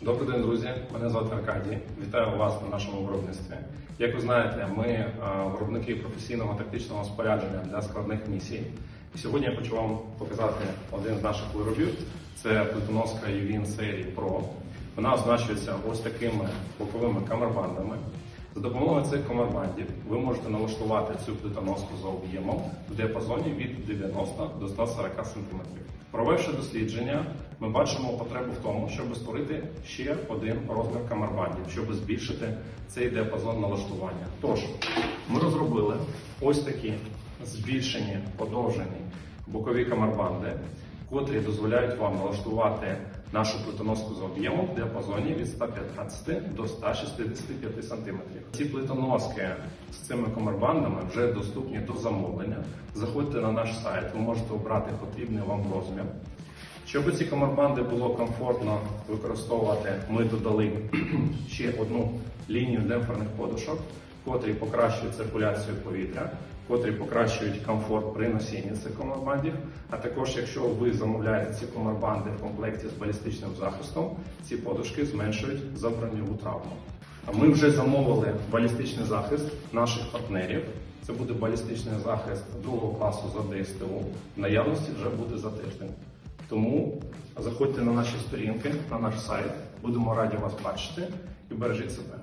Добрий день, друзі. Мене звати Аркадій. Вітаю вас на нашому виробництві. Як ви знаєте, ми е, виробники професійного тактичного спорядження для складних місій. І сьогодні я хочу вам показати один з наших виробів. Це плитоноска UVN серії Pro. Вона означується ось такими боковими камербандами. За допомогою цих камербандів ви можете налаштувати цю плитоноску за об'ємом в діапазоні від 90 до 140 см. Провівши дослідження, ми бачимо потребу в тому, щоб створити ще один розмір камербандів, щоб збільшити цей діапазон налаштування. Тож, ми розробили ось такі збільшені, подовжені бокові камербанди, котрі дозволяють вам налаштувати нашу плитоноску з об'ємом в діапазоні від 115 до 165 см. Ці плитоноски з цими камербандами вже доступні до замовлення. Заходьте на наш сайт, ви можете обрати потрібний вам розмір. Щоб ці камербанди було комфортно використовувати, ми додали ще одну лінію демпферних подушок, котрі покращують циркуляцію повітря, котрі покращують комфорт при носінні цих камербандів. А також, якщо ви замовляєте ці камербанди в комплекті з балістичним захистом, ці подушки зменшують заброньову травму. Ми вже замовили балістичний захист наших партнерів. Це буде балістичний захист другого класу за ДСТУ. В наявності вже буде за тиждень. Тому заходьте на наші сторінки, на наш сайт. Будемо раді вас бачити і бережіть себе.